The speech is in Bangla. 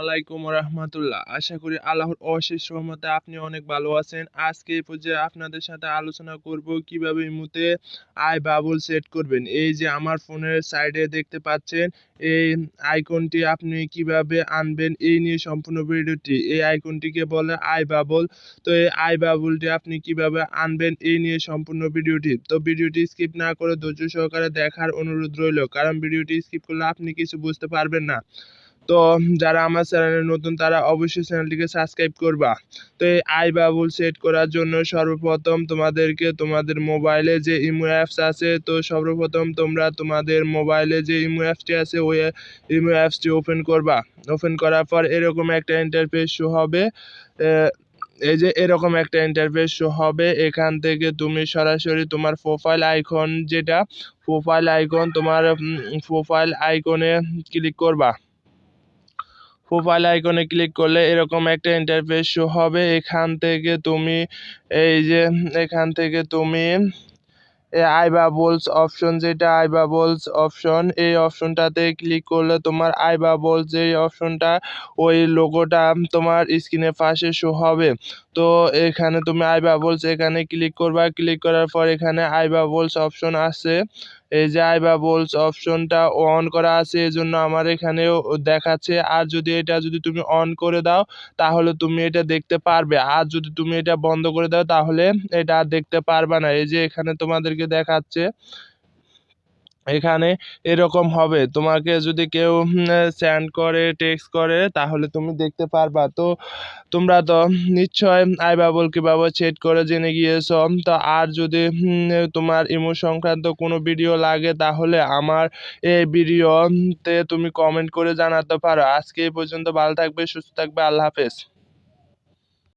আলাইকুম রহমতুল্লাহ। আশা করি আল্লাহর অশেষ রহমতে আপনি অনেক ভালো আছেন। আজকে এই পর্যায়ে আপনাদের সাথে আলোচনা করব কীভাবে ইমুতে আই বাবল সেট করবেন। এই যে আমার ফোনের সাইডে দেখতে পাচ্ছেন, এই আইকনটি আপনি কীভাবে আনবেন এই নিয়ে সম্পূর্ণ ভিডিওটি। এই আইকনটিকে বলে আই বাবল। তো এই আই বাবলটি আপনি কীভাবে আনবেন এই নিয়ে সম্পূর্ণ ভিডিওটি। তো ভিডিওটি স্কিপ না করে ধৈর্য সহকারে দেখার অনুরোধ রইল, কারণ ভিডিওটি স্কিপ করলে আপনি কিছু বুঝতে পারবেন না। তো যারা আমার চ্যানেলে নতুন, তারা অবশ্যই চ্যানেলটিকে সাবস্ক্রাইব করবা। তো এই আই বাবুল সেট করার জন্য সর্বপ্রথম তোমাদেরকে তোমাদের মোবাইলে যে ইমো অ্যাপস আছে, তো সর্বপ্রথম তোমরা তোমাদের মোবাইলে যে ইমো অ্যাপসটি আছে, ওই ইমো অ্যাপসটি ওপেন করবা। ওপেন করার পর এরকম একটা ইন্টারফেস শো হবে। এই যে এরকম একটা ইন্টারফেস শো হবে। এখান থেকে তুমি সরাসরি তোমার প্রোফাইল আইকন যেটা প্রোফাইল আইকন তোমার প্রোফাইল আইকনে ক্লিক করবা। প্রোফাইল আইকনে ক্লিক করলে এরকম একটা ইন্টারফেস শো হবে। এখান থেকে তুমি এই যে, এখান থেকে তুমি আই বাবলস অপশন যেটা আই বাবলস অপশন এই অপশনটাতে ক্লিক করলে তোমার আই বাবলস যে অপশনটা ওই লোগোটা তোমার স্ক্রিনের পাশে শো হবে। তো এখানে তুমি আই বাবলস এখানে ক্লিক করবা। ক্লিক করার পর এখানে আই বাবলস অপশন আছে এই বা বলস অপশনটা অন করা আছে এজন্য জন্য আমার এখানেও দেখাচ্ছে। আর যদি এটা যদি তুমি অন করে দাও, তাহলে তুমি এটা দেখতে পারবে। আর যদি তুমি এটা বন্ধ করে দাও, তাহলে এটা আর দেখতে পারবে না। এই যে এখানে তোমাদেরকে দেখাচ্ছে এখানে এরকম হবে। তোমাকে যদি কেউ স্যান্ড করে টেক্সট করে, তাহলে তুমি দেখতে পারবা। তো তোমরা তো নিশ্চয় আই বাবল কীভাবে চেট করে জেনে গিয়েছ। তো আর যদি তোমার ইমো সংক্রান্ত কোনো ভিডিও লাগে, তাহলে আমার এই ভিডিওতে তুমি কমেন্ট করে জানাতে পারো। আজকে এই পর্যন্ত ভালো থাকবে, সুস্থ থাকবে, আল্লাহ হাফেজ।